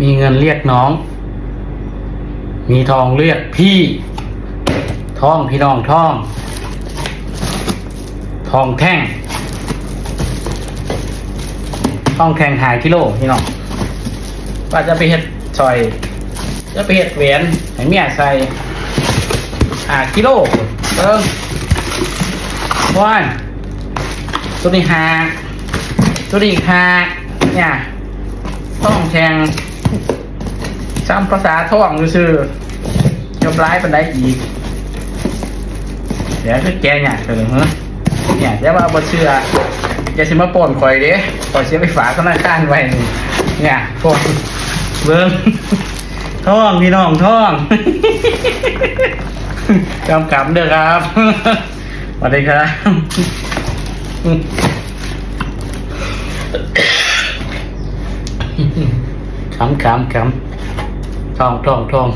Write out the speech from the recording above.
มีเงินเรียกน้อง มีทองเรียกพี่ท่องพี่น้องท่อง ทองแท่งทองแท่งหายกิโลพี่น้องว่าจะไปเฮ็ดซอย จะไปเฮ็ดแหวนให้เมียใส่หากิโลเบิ้งว่านตัวนี้หาตัวนี้หาเนี่ยท่องแทง ซ้ำภาษาท่องซื่อยอมร้ายปันไดอีก เดี๋ยวคือแกเนี่ยเถอะเหรอเนี่ยเดี๋ยวว่าบ่เชื่ออย่าสิมาป่นข่อยเด้ข่อยเสียไปฝากธนาคารไว้นี่เนี่ยป่นเบิ่งท่องพี่น้องท่องกำกับเด้อครับสวัสดีครับขำขำขำ ท่องท่องท่อง